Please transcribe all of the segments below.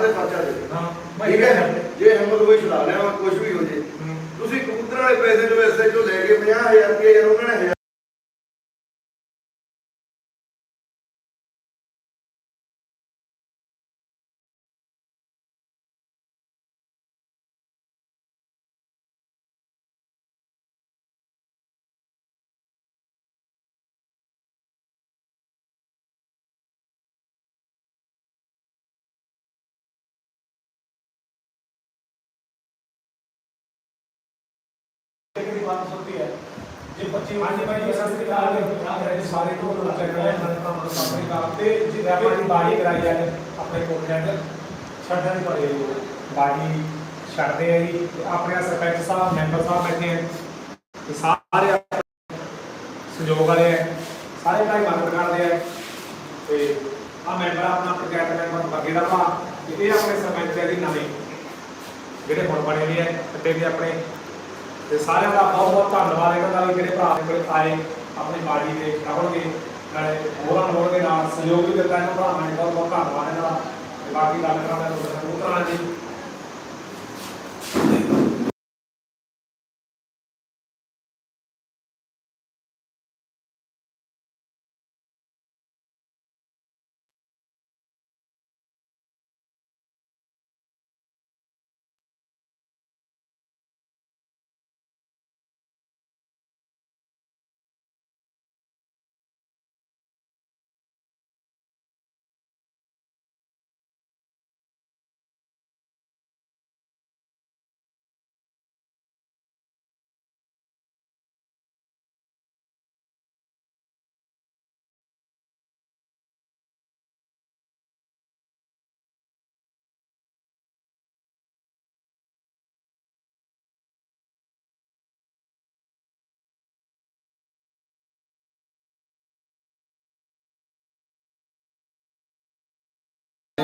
ਦੇ ਖਰਚਾ ਦੇ। ਹਾਂ ਮੈਂ ਠੀਕ ਹੈ? ਜੇ ਹਿੰਮਤ ਹੋਈ ਛੁਡਾ ਲਿਆ ਕੁਝ ਵੀ ਹੋ ਜੇ। ਤੁਸੀਂ ਕਬੂਤਰ ਵਾਲੇ ਪੈਸੇ ਜੋ ਐਸਏ ਚੋਂ ਲੈ ਕੇ 50000 ਰੁਪਏ ਯਾਰ ਉਹਨਾਂ ਨੇ ਹਜ਼ਾਰ ਦੀ ਬਾਤ ਸੁਣਤੀ ਹੈ ਜੇ 25 ਹਾਂਜੀ ਭਾਈ ਜੀ ਸਤਿ ਸ੍ਰੀ ਅਕਾਲ ਆਪਣੇ ਸਾਰੇ ਤੋਂ ਚੈੱਕ ਕਰ ਲੈਣ ਤਾਂ ਮਨ ਸਾਹਮਣੇ ਕਾ ਤੇ ਜੇ ਆਪਣੀ ਬਾੜੀ ਕਰਾਈ ਜਾਂਦੇ ਆਪਣੇ ਕੋਲ ਜਾਂਦੇ ਛੱਡਣ ਦੀ ਪੜੇ ਬਾੜੀ ਛੱਡਦੇ ਆ ਜੀ ਆਪਣੇ ਸਰਪੰਚ ਸਾਹਿਬ ਮੈਂਬਰ ਸਾਹਿਬ ਬੈਠੇ ਆ ਤੇ ਸਾਰੇ ਸਹਿਯੋਗ ਵਾਲੇ ਆ ਸਾਰੇ ਭਾਈ ਮਦਦ ਕਰਦੇ ਆ ਤੇ ਆ ਮੈਂਬਰ ਆਪਣਾ ਪੰਚਾਇਤ ਮੈਂਬਰ ਬੱਗੇ ਦਾ ਭਾ ਇਹ ਆਪਣੇ ਸਰਪੰਚ ਜੀ ਨਵੇਂ ਜਿਹੜੇ ਹੁਣ ਬਣੇ ਆ ਤੇ ਵੀ ਆਪਣੇ ਤੇ ਸਾਰਿਆਂ ਦਾ ਬਹੁਤ ਬਹੁਤ ਧੰਨਵਾਦ। ਇਹਨਾਂ ਦਾ ਵੀ ਜਿਹੜੇ ਭਰਾ ਦੇ ਕੋਲ ਆਏ, ਆਪਣੀ ਬਾਡੀ ਦੇ ਕਹਣਗੇ ਨਾਲੇ ਹੋਰਾਂ ਲੋਕਾਂ ਦੇ ਨਾਲ ਸਹਿਯੋਗ ਵੀ ਦਿੱਤਾ ਇਹਨਾਂ ਭਰਾਵਾਂ ਨੇ। ਬਹੁਤ ਬਹੁਤ ਧੰਨਵਾਦ ਇਹਨਾਂ ਦਾ। ਤੇ ਬਾਕੀ ਗੱਲ ਕਰਾਂਗੇ ਤੁਹਾਡੇ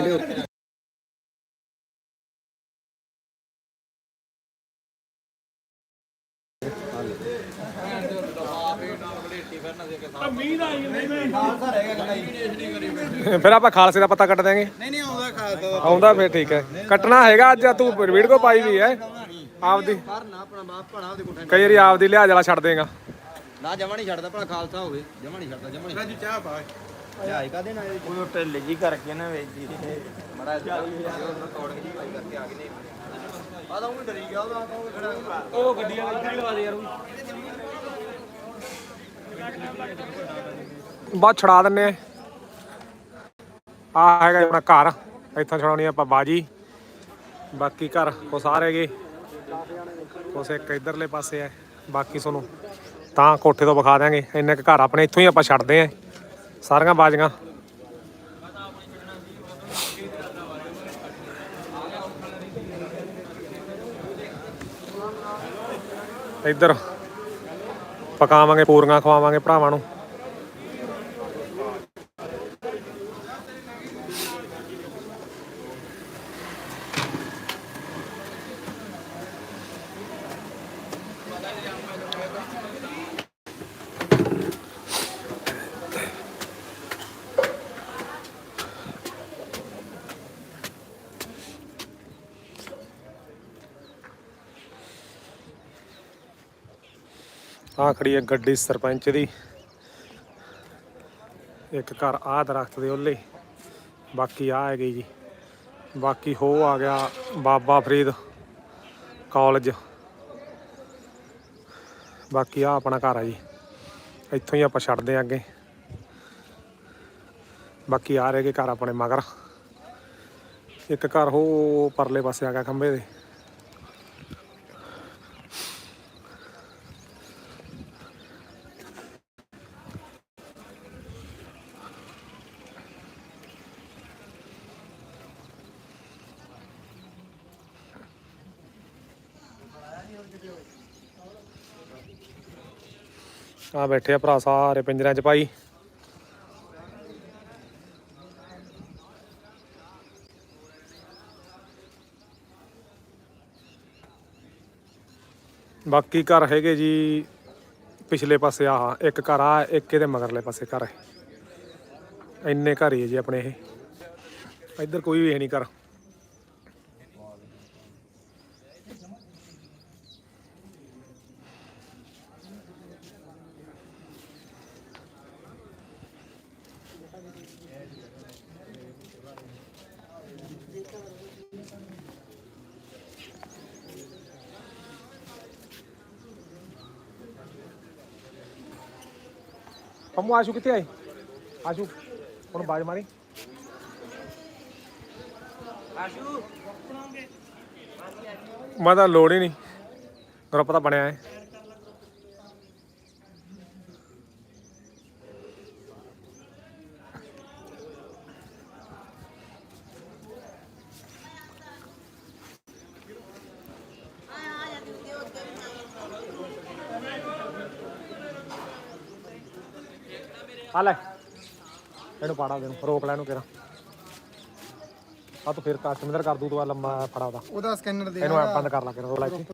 ਦੀ ਫਿਰ ਆਪਾਂ ਖਾਲਸੇ ਦਾ ਪਤਾ ਕੱਟ ਦਿਆਂਗੇ। ਨਹੀਂ ਨਹੀਂ ਆਉਂਦਾ ਖਾਸ ਆਉਂਦਾ ਫਿਰ ਠੀਕ ਹੈ। ਕੱਟਣਾ ਹੈਗਾ ਅੱਜ ਤੂੰ ਵੀਡੀਓ ਪਾਈ ਵੀ ਹੈ। ਆਪਦੀ। ਪਰ ਨਾ ਆਪਣਾ ਬਾਪ ਭਣਾ ਉਹਦੇ ਕੋਠੇ ਕਈ ਵਾਰੀ ਆਪਦੀ ਲਿਹਾਜ਼ ਵਾਲਾ ਛੱਡ ਦੇਗਾ। ਨਾ ਜਮਾ ਨਹੀਂ ਛੱਡਦਾ ਭਲਾ ਖਾਲਸਾ ਹੋਵੇ। ਜਮਾ ਨਹੀਂ ਛੱਡਦਾ ਜਮਾ ਨਹੀਂ ਰਾਜੂ ਚਾਹ ਪਾ। ਉਹ ਢਿੱਲ ਜੀ ਕਰਕੇ ਨਾ ਮੜਾ ਤੋੜ ਕੇ ਜੀ ਭਾਈ ਕਰਕੇ ਆ ਗਏ ਨੇ ਆ ਤਾਂ ਉਹ ਡਰੀ ਗਿਆ ਉਹਦਾ ਕਹੋ ਖੜਾ ਉਹ ਗੱਡੀ ਵਾਲਾ ਇੱਧਰ ਲਵਾ ਦੇ ਯਾਰ ਬਾਅਦ ਛੜਾ ਦਿੰਨੇ ਆ। ਆ ਹੈਗਾ ਆਪਣਾ ਘਰ। ਇੱਥੋਂ ਛੜਾਉਣੀ ਆਪਾਂ ਬਾਜੀ। ਬਾਕੀ ਘਰ ਕੋ ਸਾਰੇ ਗਏ ਕੁਛ ਇੱਕ ਇਧਰਲੇ ਪਾਸੇ ਹੈ ਬਾਕੀ ਤੁਹਾਨੂੰ ਤਾਂ ਕੋਠੇ ਤੋਂ ਵਿਖਾ ਦਿਆਂਗੇ। ਇੰਨੇ ਕੁ ਘਰ ਆਪਣੇ ਇੱਥੋਂ ਹੀ ਆਪਾਂ ਛੱਡਦੇ ਆ। ਸਾਰੀਆਂ ਬਾਜੀਆਂ। ਇੱਧਰ ਪਕਾਵਾਂਗੇ ਪੂਰੀਆਂ ਖਵਾਵਾਂਗੇ ਭਰਾਵਾਂ ਨੂੰ। ਆਹ ਖੜੀ ਹੈ ਗੱਡੀ ਸਰਪੰਚ ਦੀ। ਇੱਕ ਘਰ ਆਹ ਦਰਖਤ ਦੇ ਉੱਲੇ ਬਾਕੀ ਆ ਹੈਗੀ ਜੀ। ਬਾਕੀ ਹੋ ਆ ਗਿਆ ਬਾਬਾ ਫਰੀਦ ਕਾਲਜ। ਬਾਕੀ ਆ ਆਪਣਾ ਘਰ ਆ ਜੀ। ਇੱਥੋਂ ਹੀ ਆਪਾਂ ਛੱਡਦੇ ਆ ਅੱਗੇ। ਬਾਕੀ ਆ ਰਹੇ ਗੇ ਘਰ ਆਪਣੇ ਮਗਰ। ਇੱਕ ਘਰ ਹੋ ਪਰਲੇ ਪਾਸੇ ਆ ਗਿਆ ਖੰਬੇ ਦੇ। ਆ ਬੈਠੇ ਆ ਭਰਾ ਸਾਰੇ ਪਿੰਜਰਿਆਂ 'ਚ ਭਾਈ। ਬਾਕੀ ਘਰ ਹੈਗੇ ਜੀ ਪਿਛਲੇ ਪਾਸੇ ਆਹ, ਇੱਕ ਘਰ ਆ, ਇੱਕ ਇਹਦੇ ਮਗਰਲੇ ਪਾਸੇ ਘਰ ਹੈ। ਇੰਨੇ ਘਰ ਹੀ ਹੈ ਜੀ ਆਪਣੇ ਇਹ। ਇੱਧਰ ਕੋਈ ਵੀ ਹੈ ਨਹੀਂ ਘਰ। ਪੰਮੂ ਆਸ਼ੂ ਕਿੱਥੇ ਆਏ ਆਸ਼ੂ ਹੁਣ ਬਾਜ ਮਾਰੀ ਆਸ਼ੂ ਮੈਂ ਤਾਂ ਲੋੜ ਹੀ ਨਹੀਂ ਗਰੁੱਪ ਤਾਂ ਬਣਿਆ ਹੈ ਲੈ। ਇਹਨੂੰ ਪਾੜਾ ਦੇ ਨੂੰ ਰੋਕ ਲੈ ਇਹਨੂੰ ਕਿਰਾ ਆ ਤੂੰ ਫਿਰ ਕਸਟਮਰ ਕਰ ਦੂ ਤੂੰ ਆ ਲੰਮਾ ਫੜਾ ਉਹਦਾ। ਉਹਦਾ ਸਕੈਨਰ ਦੇ ਇਹਨੂੰ ਐਂ ਬੰਦ ਕਰ ਲਾ ਕੇ ਰੋਕ ਲੈ ਇੱਥੇ।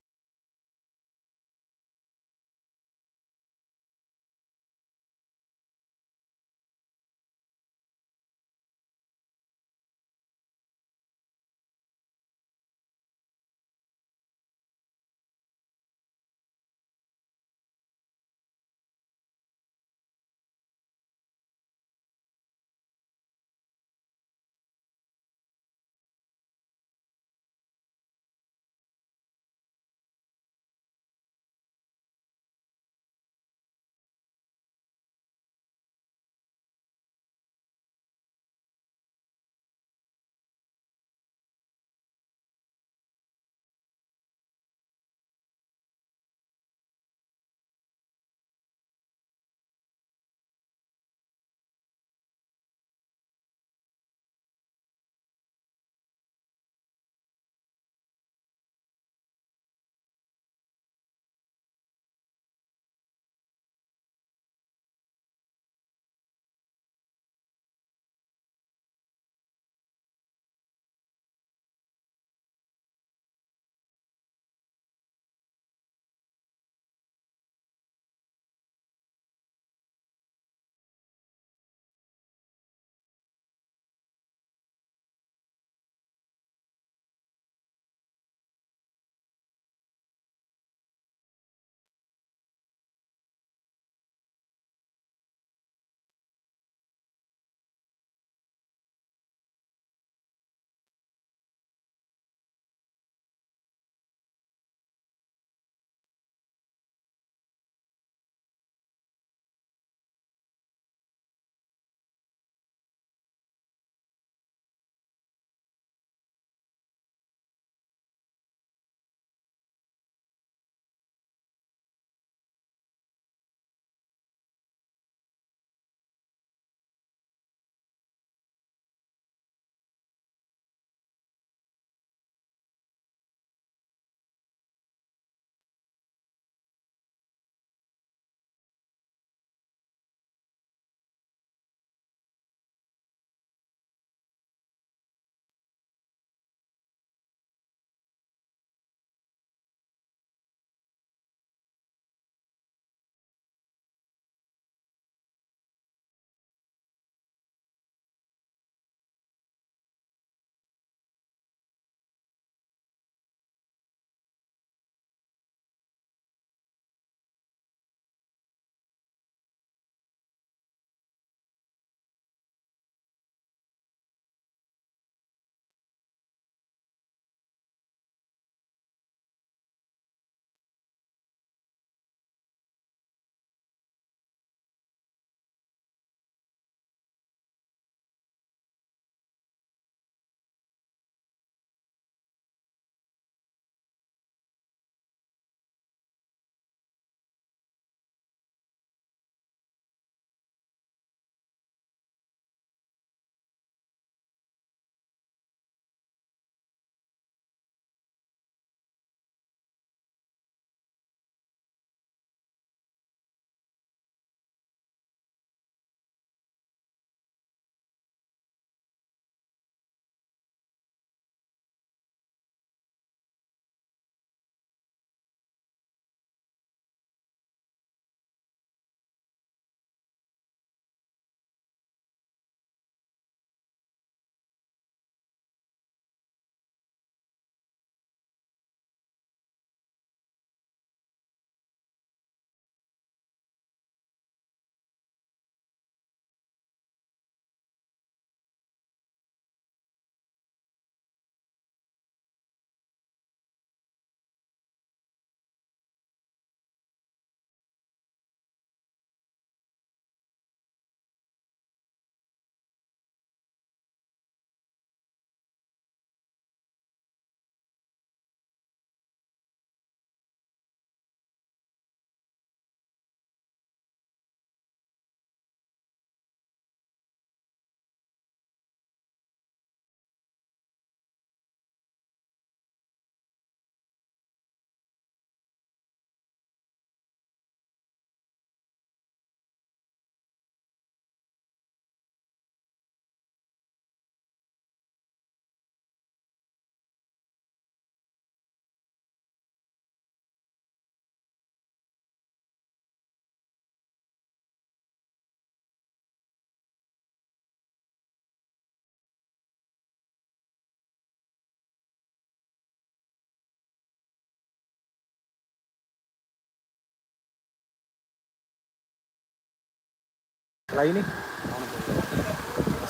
ਲਾਈ ਨਹੀਂ?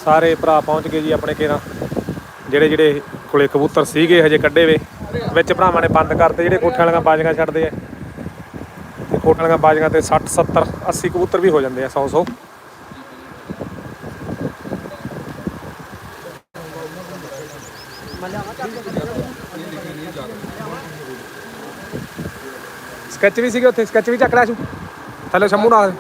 ਸਾਰੇ ਭਰਾ ਪਹੁੰਚ ਗਏ ਜੀ ਆਪਣੇ ਕੇਰਾ ਜਿਹੜੇ ਜਿਹੜੇ ਕੋਲੇ ਕਬੂਤਰ ਸੀਗੇ ਹਜੇ ਕੱਢੇ ਵੇ। ਵਿੱਚ ਭਰਾਵਾਂ ਨੇ ਬੰਦ ਕਰਤੇ, ਜਿਹੜੇ ਕੋਠਿਆਂ ਵਾਲੀਆਂ ਬਾਜ਼ੀਆਂ ਛੱਡਦੇ ਆ। ਤੇ ਕੋਠੇ ਵਾਲੀਆਂ ਬਾਜ਼ੀਆਂ ਤੇ 60 70 80 ਕਬੂਤਰ ਵੀ ਹੋ ਜਾਂਦੇ ਆ 100 100 ਸਕੈਚ ਵੀ ਸੀਗੇ ਉੱਥੇ, ਸਕੈਚ ਵੀ ਚੱਕ ਲਿਆ ਸੀ। ਥੱਲੇ ਸ਼ੰਮੂ ਨਾਲ।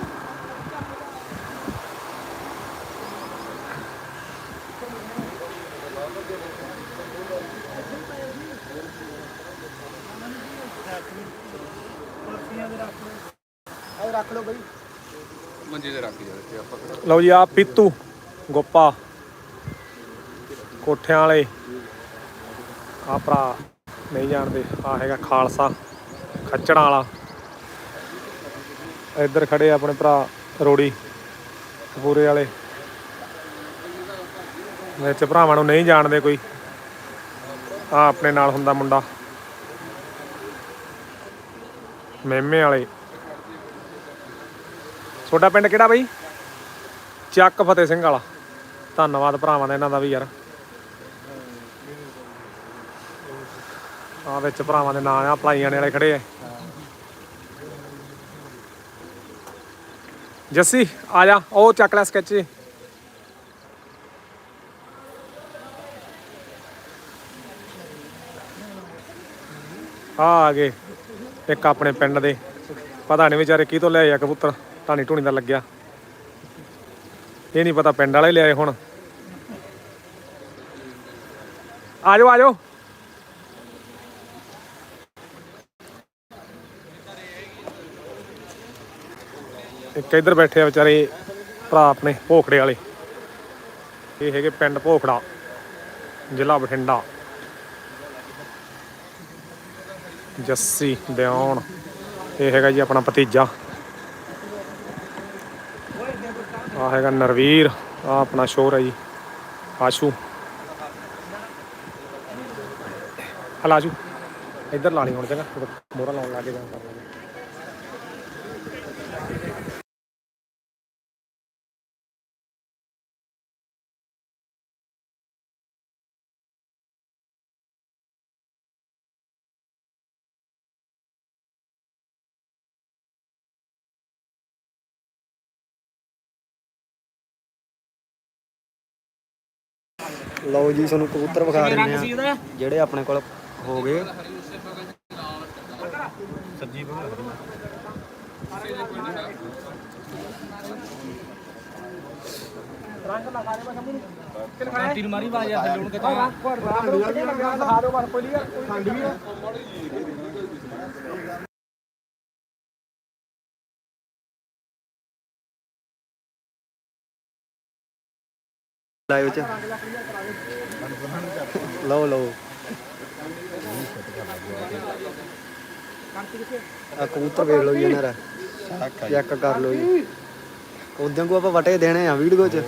ਰੱਖ ਲਓ ਬਈ ਲਓ ਜੀ ਆ ਪੀਤੂ ਗੋਪਾ ਕੋਠਿਆਂ ਵਾਲੇ। ਆ ਭਰਾ ਨਹੀਂ ਜਾਣਦੇ ਆ ਹੈਗਾ ਖਾਲਸਾ ਖੱਚੜਾਂ ਵਾਲਾ। ਇੱਧਰ ਖੜੇ ਆ ਆਪਣੇ ਭਰਾ ਰੋੜੀ ਕਪੂਰੇ ਵਾਲੇ। ਵਿੱਚ ਭਰਾਵਾਂ ਨੂੰ ਨਹੀਂ ਜਾਣਦੇ ਕੋਈ। ਆ ਆਪਣੇ ਨਾਲ ਹੁੰਦਾ ਮੁੰਡਾ। ਮੇਮੇ ਵਾਲੇ। ਤੁਹਾਡਾ ਪਿੰਡ ਕਿਹੜਾ ਬਈ? ਚੱਕ ਫਤਿਹ ਸਿੰਘ ਵਾਲਾ। ਧੰਨਵਾਦ ਭਰਾਵਾਂ ਦਾ ਇਹਨਾਂ ਦਾ ਵੀ ਯਾਰ। ਆ ਵਿੱਚ ਭਰਾਵਾਂ ਦੇ ਨਾਂ ਆ ਭਲਾਈਆਂ ਵਾਲੇ ਖੜੇ ਆ। ਜੱਸੀ, ਆ ਜਾ, ਉਹ ਚੱਕ ਲੈ ਸਕੈਚ ਆ ਆ ਗਏ। ਇੱਕ ਆਪਣੇ ਪਿੰਡ ਦੇ, ਪਤਾ ਨਹੀਂ ਵਿਚਾਰੇ ਕੀ ਤੋਂ ਲਿਆਏ ਆ ਕਬੂਤਰ ਟਾਣੀ ਟੂਣੀ ਦਾ ਲੱਗਿਆ। ਇਹ ਨਹੀਂ ਪਤਾ ਪਿੰਡ ਵਾਲੇ ਲਿਆਏ ਹੁਣ। ਆ ਜਾਓ ਆ ਜਾਓ ਇੱਕ ਇੱਧਰ ਬੈਠੇ ਆ ਵਿਚਾਰੇ ਭਰਾ ਆਪਣੇ, ਭੋਖੜੇ ਵਾਲੇ। ਇਹ ਹੈਗੇ ਪਿੰਡ ਭੋਖੜਾ, ਜ਼ਿਲ੍ਹਾ ਬਠਿੰਡਾ। ਜੱਸੀ ਦਿਉਣ ਇਹ ਹੈਗਾ ਜੀ ਆਪਣਾ ਭਤੀਜਾ। ਆ ਹੈਗਾ ਨਰਵੀਰ ਆ ਆਪਣਾ ਸ਼ੋਰ ਹੈ ਜੀ, ਆਸ਼ੂ। ਹਲਾ ਆਸ਼ੂ। ਇੱਧਰ ਲਾ ਲਈ ਹੁਣ ਚੰਗਾ ਮੋਰਾ ਲਾਉਣ ਲੱਗੇ ਜਾਂ ਕਰ ਲਾਂਗੇ ਲਓ ਜੀ ਤੁਹਾਨੂੰ ਕਬੂਤਰ ਵਿਖਾ ਦਿੰਦੇ ਆ ਜਿਹੜੇ ਆਪਣੇ ਕੋਲ ਹੋ ਗਏ ਸੱਜੀ ਲਾਈਵ ਚ ਲਓ ਲਓ। ਆ ਕਬੂਤਰ ਵੇਖ ਲਓ ਜੀ ਇਹਨਾਂ ਦਾ। ਚੈੱਕ ਕਰ ਲਓ ਜੀ। ਉਦੋਂ ਕੋ ਆਪਾਂ ਵਟੇ ਦੇਣੇ ਆ ਵੀਡੀਓ ਚ।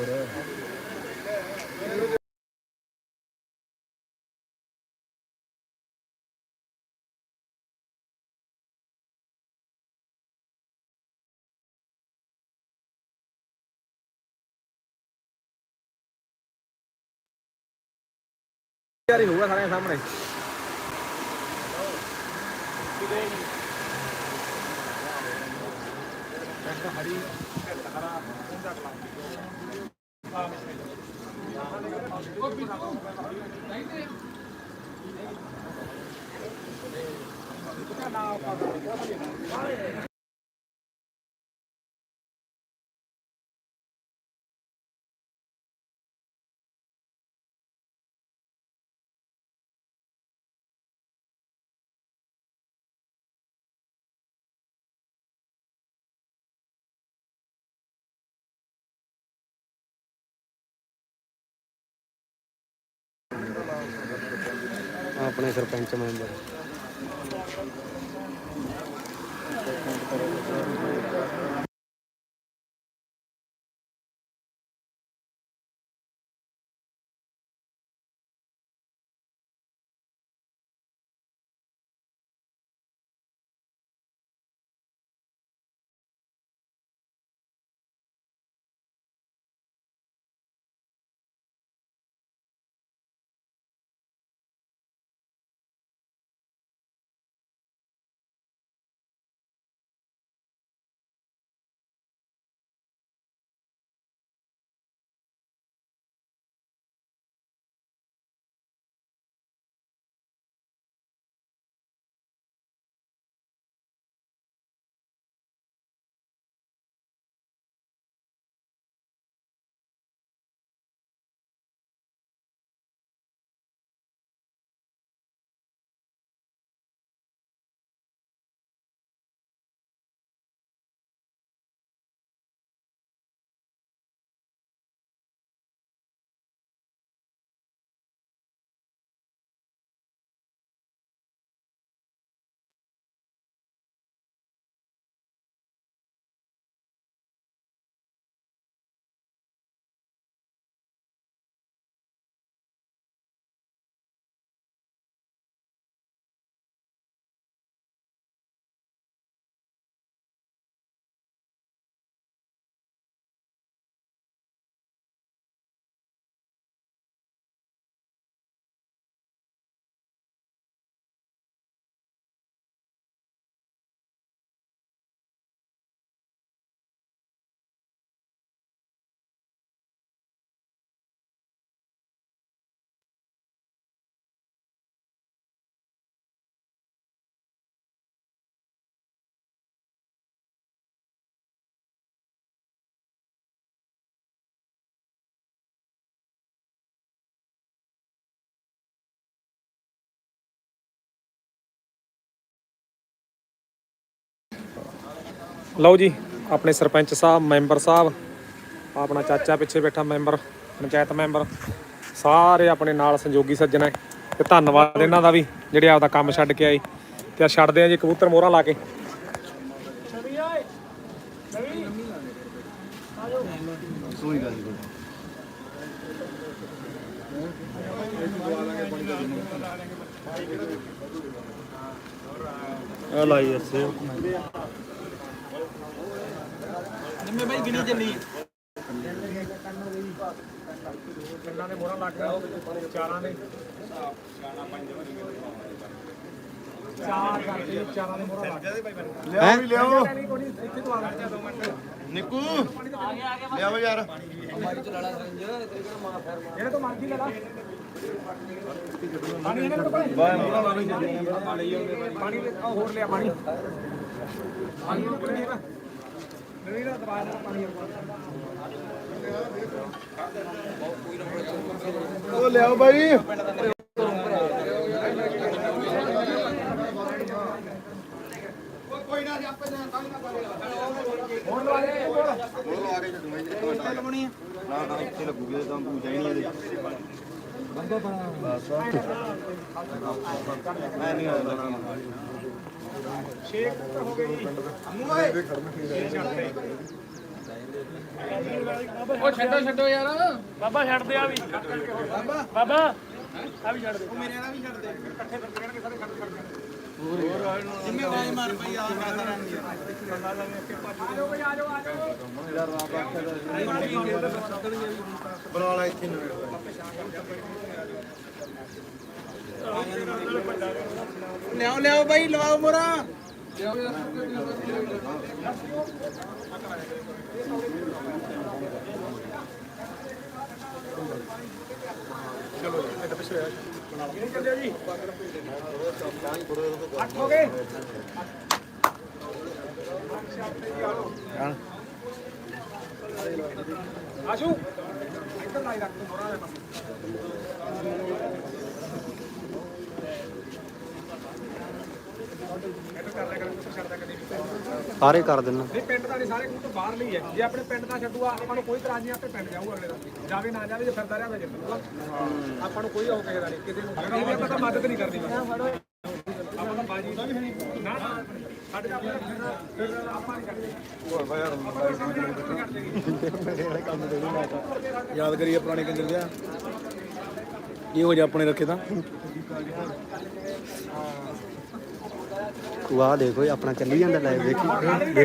ਹੀ ਹੋਊਗਾ ਸਾਰਿਆਂ ਸਾਹਮਣੇ। ਆਪਣੇ ਸਰਪੰਚ ਮੈਂਬਰ। ਲਓ ਜੀ, ਆਪਣੇ ਸਰਪੰਚ ਸਾਹਿਬ, ਮੈਂਬਰ ਸਾਹਿਬ, ਆਪਣਾ ਚਾਚਾ ਪਿੱਛੇ ਬੈਠਾ ਮੈਂਬਰ, ਪੰਚਾਇਤ ਮੈਂਬਰ, ਸਾਰੇ ਆਪਣੇ ਨਾਲ ਸੰਯੋਗੀ ਸੱਜਣ ਹੈ ਤੇ ਧੰਨਵਾਦ ਇਹਨਾਂ ਦਾ ਵੀ, ਜਿਹੜੇ ਆਪਦਾ ਕੰਮ ਛੱਡ ਕੇ ਆਏ। ਤੇ ਆ ਛੱਡਦੇ ਆ ਜੀ, ਕਬੂਤਰ ਮੋਹਰਾਂ ਲਾ ਕੇ। ਲਾਈ ਅਸੇ ਜਿੰਮੇ ਬਾਈ ਗਿਣੀ ਚੱਲੀ। ਪਿੰਡਾਂ ਦੇ ਮੋਹਰਾਂ ਲੱਗ ਗਏ ਚਾਰਾਂ ਦੇ। ਚਾਰ ਕਰਕੇ ਚਾਰਾਂ ਦੇ ਮੋਹਰਾਂ ਲੱਗ ਗਏ ਲਿਆਓ ਵੀ ਲਿਆਓ। ਇੱਥੇ ਤੋਂ ਆ ਗਿਆ 2 ਮਿੰਟ। ਨਿੱਕੂ। ਲਿਆਓ ਯਾਰ। ਜਿਹੜੇ ਤੋਂ ਮਰਜ਼ੀ ਲੈ ਲਾ ਪਾਣੀ ਇਹਨਾਂ ਨੂੰ ਪਾਣੀ ਪਾਣੀ ਹੋਰ ਲਿਆ ਪਾਣੀ। ਪਾਣੀ ਨੂੰ ਕਿਹੜੀ ਨਾ ਨਹੀਂ ਨਾ ਦਵਾ ਨਾ ਪਾਣੀ ਉਹ ਲਿਆਓ ਬਾਈ। ਹੋਰ ਲਵਾ ਕੇ ਛੱਡੂਗਾ ਜੀ ਇੱਥੇ ਲਵਾਉਣੀ ਨਾ ਨਾ, ਇੱਥੇ ਲੱਗੂਗੀ ਤਾਂ ਤੂੰ ਜਾਣੀ ਇਹਦੇ। ਬੰਦਾ ਬਸ। ਮੈਂ ਨਹੀਂ ਆਉਂਦਾ ਛੇਕ ਹੋ ਗਈ ਜੀ ਉਹ ਛੱਡੋ ਛੱਡੋ ਯਾਰ। ਬਾਬਾ ਛੱਡ ਦੇ ਆ ਵੀ। ਬਾਬਾ ਬਾਬਾ ਆ ਵੀ ਛੱਡ ਦੇ ਮੇਰੇ ਵਾਲਾ ਵੀ ਛੱਡ ਦੇ ਇਕੱਠੇ ਲੱਗਣਗੇ ਸਾਰੇ ਖੜ ਖੜ ਜਿੰਮੇ ਆਵਾਜ਼ ਮਾਰ ਪਈ ਆ ਕਾਸਾ ਰਾਂ ਬਣਾ ਲੈ ਇੱਥੇ ਨਵੇਂ। ਲਿਆਓ ਲਿਆਓ ਬਾਈ, ਲਵਾਓ ਮੋਰਾ ਅੱਠ ਹੋ ਗਏ ਆਸ਼ੂ, ਇੱਧਰ ਲਾਈ ਰੱਖ ਤੂੰ ਦੇ ਪਾਸੇ ਇੱਧਰ ਕਰ ਲਿਆ ਕਰ ਕੁਛ ਛੱਡਦਾ ਕਦੇ ਵੀ ਸਾਰੇ ਕਰ ਦਿੰਨਾ ਨਹੀਂ ਪਿੰਡ ਦਾ ਨਹੀਂ ਸਾਰੇ ਕਬੂਤਰ ਬਾਹਰ ਲਈ ਹੈ। ਜੇ ਆਪਣੇ ਪਿੰਡ ਦਾ ਛੱਡੂਗਾ ਆਪਾਂ ਨੂੰ ਕੋਈ ਤਰ੍ਹਾਂ ਨਹੀਂ ਆਪੇ ਪਿੰਡ ਜਾਊਗਾ ਅਗਲੇ ਦਾ। ਜਾਵੇ ਨਾ ਜਾਵੇ ਜੇ ਫਿਰਦਾ ਰਿਹਾ ਤਾਂ ਜਿੱਤੂਗਾ ਆਪਾਂ ਨੂੰ ਕੋਈ ਉਹ ਕਿਸੇ ਦਾ ਨਹੀਂ ਕਿਸੇ ਨੂੰ। ਆਪਾਂ ਤਾਂ ਮਦਦ ਨਹੀਂ ਕਰਨੀ ਬਸ। ਆਪਾਂ ਤਾਂ ਬਾਜੀ ਨਾ ਨਾ ਸਾਡੇ ਦਾ ਆਪਣਾ ਫਿਰ ਆਪਾਂ ਨਹੀਂ ਕਰਦੇ। ਯਾਦ ਕਰੀਏ ਪੁਰਾਣੇ ਕੰਜਰ ਜਿਹਾ ਇਹੋ ਜਿਹਾ ਆਪਣੇ ਰੱਖੇ ਤਾਂ। ਤੂੰ ਆ ਦੇਖੋ ਇਹ ਆਪਣਾ ਚੱਲੀ ਜਾਂਦਾ ਲਾਈਵ ਦੇਖੀ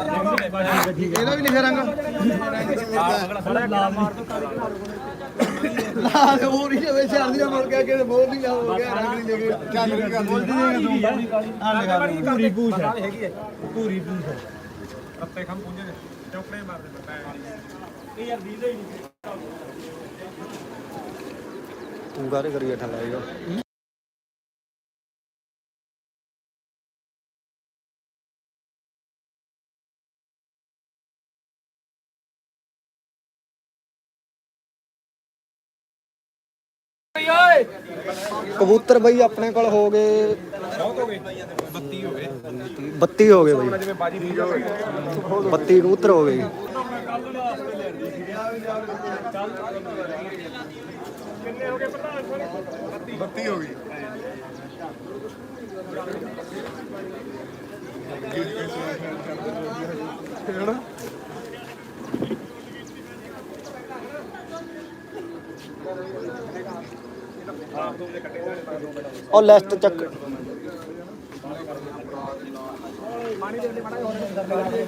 ਇਹਦਾ ਵੀ ਲਿਖਿਆ ਰੰਗ। ਲਾ ਦੇ ਹੋਰ ਹੀ ਜਵੇ ਛੱਡ ਦਿਆ ਮੁੜ ਕੇ ਕਿ ਬੋਲ ਨਹੀਂ ਹੋ ਗਿਆ ਰੰਗ ਨਹੀਂ ਲਿਖਿਆ ਚੱਲ ਵੀ ਕਰ ਬੋਲ ਦੀ ਆ ਲਿਖਾ ਪੂਰੀ ਪੂਛ ਹੈ। ਹੈਗੀ ਹੈ। ਪੂਰੀ ਪੂਛ ਹੈ। ਰੱਤੇ ਖਮ ਪੁੰਜੇ ਦੇ ਚੌਕੜੇ ਮਾਰਦੇ ਪਤਾ ਇਹ ਯਾਰ ਦੀਦੇ ਹੀ ਨਹੀਂ। ਤੂੰ ਕਾਰੇ ਕਰੀ ਬੈਠਾ ਲਾਏਗਾ ਕਬੂਤਰ ਬਈ ਆਪਣੇ ਕੋਲ ਹੋ ਗਏ। ਬਹੁਤ ਹੋ ਗਏ 32 ਹੋ ਗਏ ਬਈ। ਜਿਵੇਂ ਬਾਜੀ ਦੀ ਹੋ ਗਈ 32 ਕਬੂਤਰ ਹੋ ਗਏ। ਕਿੰਨੇ ਹੋ ਗਏ ਪ੍ਰਧਾਨ ਕੋਲ 32 ਹੋ ਗਈ ਉਹ ਲਿਸਟ ਚੱਕ। ਪਾਣੀ ਦੇ ਦੇ ਮਾੜਾ ਜਿਹਾ ਹੋਰ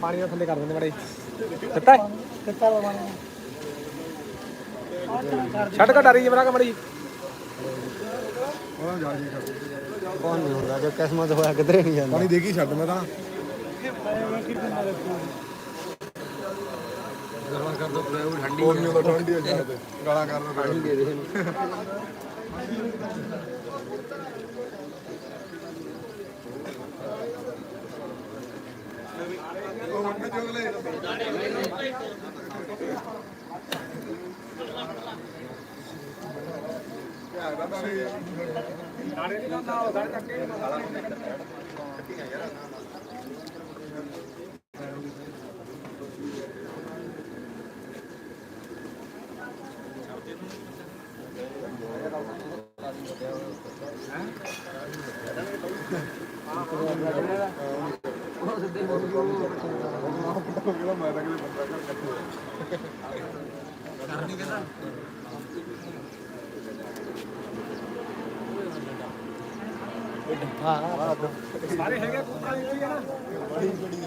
ਪਾਣੀ ਦਾ ਥੱਲੇ ਕਰ ਦਿੰਦੇ ਮਾੜੇ। ਦਿੱਤਾ ਦਿੱਤਾ ਪਾਣੀ ਛੱਡ ਕੇ ਡਰੀ ਜਮਰਾ ਕਮੜੀ ਕੌਣ ਨਹੀਂ ਹੁੰਦਾ ਜੋ ਕਿਸਮਤ ਹੋਇਆ ਕਿਧਰੇ ਨਹੀਂ ਜਾਂਦਾ। ਪਾਣੀ ਦੇਖੀ ਛੱਡ ਮੈਂ ਤਾਂ। ਹੋਰ ਨਹੀਂ ਤਾਂ ਠੰਡੀ ਹੋ ਜਾਂਦੇ ਗਾਲਾਂ ਕਰਨਾ ਪਾਣੀ ਦੇ ਦੇ ਇਹਨੂੰ। ਸਾਰੇ ਹੈਗੇ ਕੁੱਤਾ ਇੱਥੇ ਹੀ ਆ ਨਾ?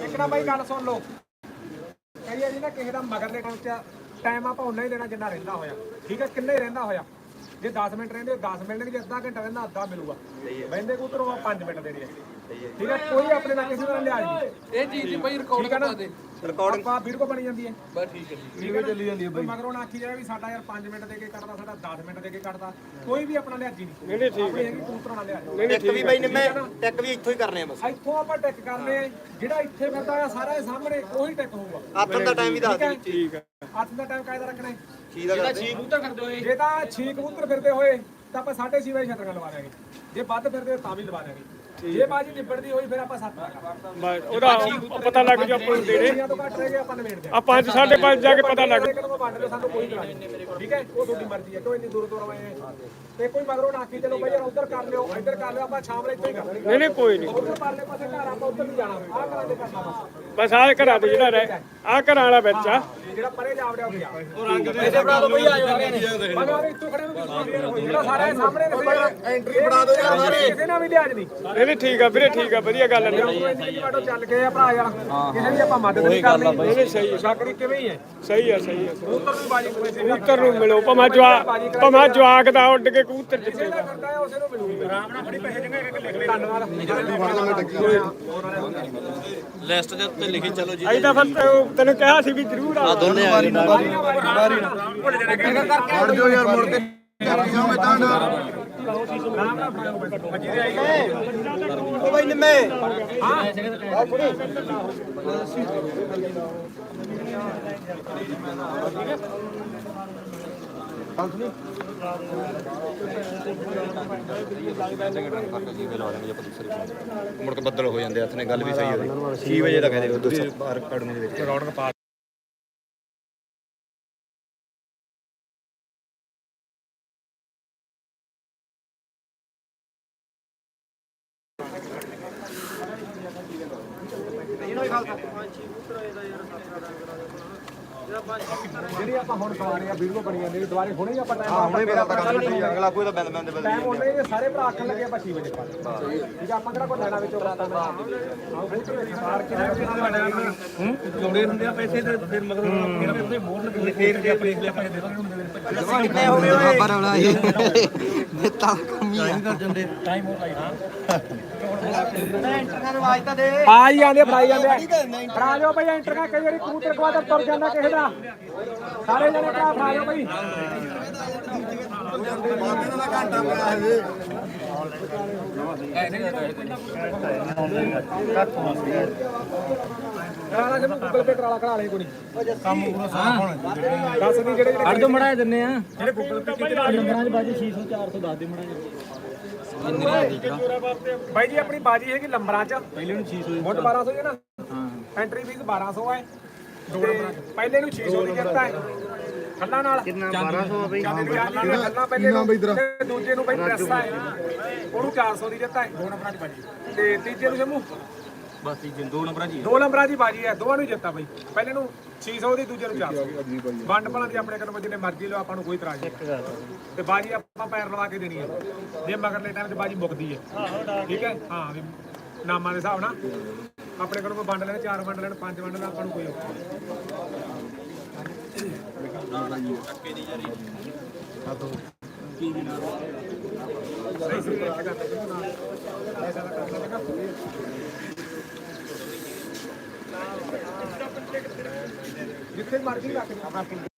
ਇੱਕ ਨਾ ਬਾਈ ਗੱਲ ਸੁਣ ਲਓ। ਕਈ ਵਾਰੀ ਨਾ ਕਿਸੇ ਦਾ ਮਗਰਲੇ ਟਾਈਮ ਚ ਟਾਈਮ ਆਪਾਂ ਉਨਾ ਹੀ ਦੇਣਾ ਜਿੰਨਾ ਰਹਿੰਦਾ ਹੋਇਆ। ਠੀਕ ਹੈ, ਕਿੰਨੇ ਰਹਿੰਦਾ ਹੋਇਆ। ਜੇ 10 ਮਿੰਟ ਰਹਿੰਦੇ 10 ਮਿਲਣਗੇ ਅੱਧਾ ਘੰਟਾ ਰਹਿੰਦਾ ਅੱਧਾ ਮਿਲੂਗਾ। ਬੈਂਦੇ ਕੂਤਰੋਂ ਆ 5 ਮਿੰਟ ਦੇਣੇ ਆ ਠੀਕ ਹੈ? ਕੋਈ ਆਪਣੇ ਨਾਲ ਕਿਸੇ ਨਾਲ ਲਿਆਜ ਨਹੀਂ। ਇਹ ਚੀਜ਼ ਦੀ ਬਈ ਰਿਕਾਰਡ ਹੈ ਨਾ? ਕਰਵਾ ਦੇ। ਰਿਕਾਰਡਿੰਗ ਆਪਾਂ ਵੀਡੀਓ ਬਣੀ ਜਾਂਦੀ ਹੈ। ਬਸ ਠੀਕ ਹੈ ਜੀ। ਠੀਕ ਹੈ ਚੱਲੀ ਜਾਂਦੀ ਹੈ ਬਾਈ। ਮਗਰੋਂ ਨਾ ਆਖੀ ਜਾਵੇ ਵੀ ਸਾਡਾ ਯਾਰ 5 ਮਿੰਟ ਦੇ ਕੇ ਕੱਟਦਾ ਸਾਡਾ 10 ਮਿੰਟ ਦੇ ਕੇ ਕੱਟਦਾ। ਕੋਈ ਵੀ ਆਪਣਾ ਲਿਆਜੀ ਨਹੀਂ। ਨਹੀਂ ਠੀਕ ਹੈ। ਕੂਤਰਾਂ ਨਾਲ ਲਿਆਜ। ਟੈਕ ਵੀ ਬਈ ਨਿੰਮੇ ਟੈਕ ਵੀ ਇੱਥੋਂ ਹੀ ਕਰਨੇ ਆ ਬਸ। ਇੱਥੋਂ ਆਪਾਂ ਟੈਕ ਕਰਨੇ ਆ। ਜਿਹੜਾ ਇੱਥੇ ਫਿਰਦਾ ਆ ਸਾਰਾ ਇਹ ਸਾਹਮਣੇ ਉਹੀ ਟੈਕ ਹੋਊਗਾ। ਆਥਣ ਦਾ ਟਾਈਮ ਵੀ ਦੱਸ ਦੇ। ਠੀਕ ਹੈ। ਹੱਥ ਦਾ ਟਾਈਮ ਕਾਇਦਾ ਰੱਖਣਾ ਹੈ? ਦਾ ਜੇ ਤਾਂ 6 ਕਬੂਤਰ ਫਿਰਦੇ ਹੋਏ। ਤਾਂ ਆਪਾਂ 6.5 ਵਜੇ ਛਤਰੀਆਂ ਲਵਾ ਦਿਆਂਗੇ। ਜੇ ਵੱਧ ਫਿਰਦੇ ਤਾਂ ਵੀ ਲਵਾ ਦਿਆਂਗੇ। ਜੇ ਬਾਜੀ ਨਿਬੜਦੀ ਹੋਈ ਫਿਰ ਆਪਾਂ 7 ਦਾ ਉਹਦਾ ਪਤਾ ਲੱਗ ਜਾ ਆਪਾਂ ਨੂੰ ਦੇ ਜਿਹੜੀਆਂ ਤੋਂ ਘੱਟ ਰਹਿ ਗਏ ਆਪਾਂ ਨਿਬੇੜ ਦਿਆਂਗੇ। ਆ ਪੰਜ ਸਾਢੇ ਪੰਜ ਜਾ ਕੇ ਪਤਾ ਲੱਗ ਸਾਨੂੰ ਕੋਈ ਠੀਕ ਹੈ? ਉਹ ਤੁਹਾਡੀ ਮਰਜ਼ੀ ਹੈ ਕਿਉਂ ਇੰਨੀ ਦੂਰ ਦੂਰ ਆਏ? ਤੇ ਕੋਈ ਮਗਰੋਂ ਨਾ ਕੀ ਚਲੋ ਬਈ ਯਾਰ ਉੱਧਰ ਕਰ ਲਿਓ ਇੱਧਰ ਕਰ ਲਿਓ ਆਪਾਂ ਸ਼ਾਮ ਨੂੰ ਇੱਥੇ ਹੀ ਕਰ ਨਹੀਂ ਨਹੀਂ ਕੋਈ ਨਹੀਂ। ਉੱਧਰ ਪਰਲੇ ਪਾਸੇ ਘਰ ਆਪਾਂ ਉੱਧਰ ਨਹੀਂ ਜਾਣਾ। ਆਹ ਕਰਾਂ ਦੇ ਕਰਨਾ ਬਸ ਬਸ ਆਹ ਘਰਾਂ ਦੇ ਜਿਹੜਾ ਰਹਿ ਆਹ ਘਰਾਂ ਵਾਲਾ ਵਿੱਚ ਆ। ਜਿਹੜਾ ਪਰੇ ਜਾ ਵੜਿਆ ਹੋ ਗਿਆ ਉਹ ਰੰਗ ਦੇ ਇਹਦੇ ਬਣਾ ਦੋ ਬਈ ਆ ਜਾਓ ਮਗਰ ਇੱਥੋਂ ਖੜੇ ਨੂੰ ਕਲੀਅਰ ਹੋਈ ਜਿਹੜਾ ਸਾਰਾ ਇਹ ਸਾਹਮਣੇ ਨੇ ਐਂਟਰੀ ਬਣਾ ਦਿਓ ਯਾਰ ਸਾਰੇ। ਕਿਸੇ ਨਾਲ ਵੀ ਲਿਆਜ ਨਹੀਂ। ਨਹੀਂ ਨਹੀਂ ਠੀਕ ਆ ਵੀਰੇ ਠੀਕ ਆ ਵਧੀਆ ਗੱਲ ਹੈ ਚੱਲ ਗਏ ਆ ਭਰਾ ਯਾਰ ਕਿਸੇ ਦੀ ਆਪਾਂ ਮਦਦ ਨਹੀਂ ਕਰਨੀ। ਨਹੀਂ ਸਹੀ ਹੈ ਸ਼ਾਕਰੀ ਕਿਵੇਂ ਹੀ ਹੈ। ਸਹੀ ਉੱਤਰ ਬਾਜੀ ਨੂੰ ਮਿਲੋ ਭਮਾ ਜਵਾ ਭਮਾ ਜਵਾਕ ਦਾ ਉੱਡ ਕੇ ਕਬੂਤਰ ਜਿੱਤੇ ਜਿਹੜਾ ਕਰਦਾ ਹੈ ਉਸੇ ਨੂੰ ਮਿਲੂਗੀ। ਆਰਾਮ ਨਾਲ ਫੜੀ ਪੈਸੇ ਜੰਗਾ ਇੱਕ ਲਿਖ ਲੈ ਧੰਨਵਾਦ। ਲਿਸਟ ਦੇ ਉੱਤੇ ਲਿਖੀ ਚਲੋ ਜੀ। ਅਸੀਂ ਤਾਂ ਫਿਰ ਤੈਨੂੰ- ਤੈਨੂੰ ਕਿਹਾ ਸੀ ਵੀ ਜ਼ਰੂਰ ਆ। ਦੋਨੇ ਆ ਗਏ। ਛੱਡ ਦਿਓ ਯਾਰ ਮੁੜ ਕੇ। ਚੱਲ ਜਾਓਗੇ ਤਾਂ ਨਾ ਉਹ ਬਈ ਨਿੰਮੇ। ਮੁੜ ਕੇ ਬੱਦਲ ਹੋ ਜਾਂਦੇ ਹੱਥ ਨੇ ਗੱਲ ਵੀ ਸਹੀ ਹੋਵੇ 6 ਵਜੇ ਦੇ ਤੁਸੀਂ ਬਾਹਰ ਕੜਨੇ ਦੇ ਵਿੱਚ ਰੌਣਕ ਪਾ ਜਿਹੜੀ ਆਪਾਂ ਹੁਣ ਕਰਾ ਰਹੇ ਆ ਦੁਬਾਰੇ ਹੁਣੇ ਹੀ ਆਪਾਂ ਟਾਈਮ ਹਾਂ ਹੁਣੇ ਪਤਾ ਤਾਂ ਕੰਮ ਸਹੀ ਅਗਲਾ ਕੋਈ ਤਾਂ ਬੰਦ ਬੰਦ ਬੰਦ ਟਾਈਮ ਉਹਨੇ ਹੀ ਸਾਰੇ ਭਰਾ ਆਖਣ ਲੱਗੇ ਆਪਾਂ 6 ਵਜੇ ਪਾ ਠੀਕ ਆ ਆਪਾਂ ਕਿਹੜਾ ਕੋਈ ਲੈਣਾ ਵਿੱਚੋਂ ਫਿਰ ਹੂੰ। ਹੁੰਦੇ ਆ ਪੈਸੇ ਤੇ ਫਿਰ ਮਗਰ ਫਿਰ ਉਹਦੇ ਮੋਹਰ ਲੱਗੇ ਫੇਰ ਜੇ ਆਪਣੇ ਪੈਸੇ ਦੇ ਦਾਂਗੇ ਕਿੰਨੇ ਹੋ ਗਏ ਓਏ? ਪਰ ਵਾਲਾ ਇਹ ਨੇਤਾ ਕਮੀ ਆ। ਆ ਹੀ ਜਾਂਦੇ ਫੜਾਈ ਜਾਂਦੇ। ਫੜਾ ਜਾਓ ਭਾਈ ਐਂਟਰ ਕਾ ਕਈ ਵਾਰੀ ਕਬੂਤਰ ਕਵਾ ਤਾਂ ਤੁਰ ਜਾਂਦਾ ਕਿਸੇ ਦਾ। ਸਾਰੇ ਜਣੇ ਭਰਾ ਫੜਾ ਜਾਓ ਭਾਈ। ਕਰਾ ਲਾ ਗੂਗਲ ਪੇ ਕਰਾ ਲਾ ਲੈ ਕੋਈ ਨਹੀਂ ਕੰਮ ਪੂਰਾ ਸਾਫ਼ ਹੋਣਾ ਦੱਸ ਦੀ ਜਿਹੜੇ ਜਿਹੜੇ ਕੱਢ ਮੜਾ ਦਿੰਨੇ ਆ ਜਿਹੜੇ ਗੂਗਲ ਪੇ ਕੀਤੇ ਨੰਬਰਾਂ 'ਚ ਬਾਜੀ 600 400 ਦੱਸ ਦੇ ਮੜਾ ਬਾਈ ਜੀ ਆਪਣੀ ਬਾਜੀ ਹੈਗੀ ਲੰਬਰਾਂ ਚ ਪਹਿਲੇ ਨੂੰ 600 ਮੁੱਢ 1200 ਹੈ ਨਾ ਹਾਂ ਐਂਟਰੀ ਫੀਸ 1200 ਹੈ ਤੇ ਪਹਿਲੇ ਨੂੰ 600 ਦੀ ਜਿੱਤ ਹੈ ਖੱਲਾ ਨਾਲ ਕਿੰਨਾ 1200 ਬਈ ਖੱਲਾ ਪਹਿਲੇ ਨੂੰ ਤੇ ਦੂਜੇ ਨੂੰ ਬਈ ਪ੍ਰੈਸ ਹੈ ਉਹਨੂੰ 400 ਦੀ ਜਿੱਤ ਹੈ ਦੋ ਨੰਬਰਾਂ ਦੀ ਬਾਜੀ ਤੇ ਤੀਜੇ ਨੂੰ ਜੰਮੂ ਬਸ ਜੀ ਦੋ ਨੰਬਰਾਂ ਦੋ ਨੰਬਰਾਂ ਦੀ ਬਾਜੀ ਹੈ ਦੋਵਾਂ ਨੂੰ ਜਿੱਤਾ ਬਈ। ਪਹਿਲੇ ਨੂੰ 600 ਦੀ ਦੂਜੇ ਨੂੰ 400 ਵੰਡ ਭਲਾਂ ਦੀ ਆਪਣੇ ਕੋਲ ਜਿੰਨੇ ਮਰਜ਼ੀ ਲਓ ਆਪਾਂ ਨੂੰ ਕੋਈ ਇਤਰਾਜ਼ ਨਹੀਂ। ਤੇ ਬਾਜੀ ਆਪਾਂ ਪੈਰ ਲਵਾ ਕੇ ਦੇਣੀ ਹੈ। ਜੇ ਮਗਰਲੇ ਟਾਈਮ 'ਚ ਬਾਜੀ ਮੁੱਕਦੀ ਹੈ। ਠੀਕ ਹੈ? ਹਾਂ ਵੀ ਨਾਮਾਂ ਦੇ ਹਿਸਾਬ ਨਾਲ ਆਪਣੇ ਕੋਲ ਕੋਈ ਵੰਡ ਲੈਣ ਚਾਰ ਵੰਡ ਲੈਣ ਪੰਜ ਵੰਡ ਲੈਣ ਆਪਾਂ ਨੂੰ ਕੋਈ ਔਖਾ ਨਹੀਂ। ਸਹੀ ਸਹੀ ਇੱਕ ਗੱਲ ਹੈ ਐਸਾ ਨਾ ਕਰ ਲੈਣਾ ਜਿੱਥੇ ਮਰਜ਼ੀ ਰੱਖ ਦੇ ਆਪਣਾ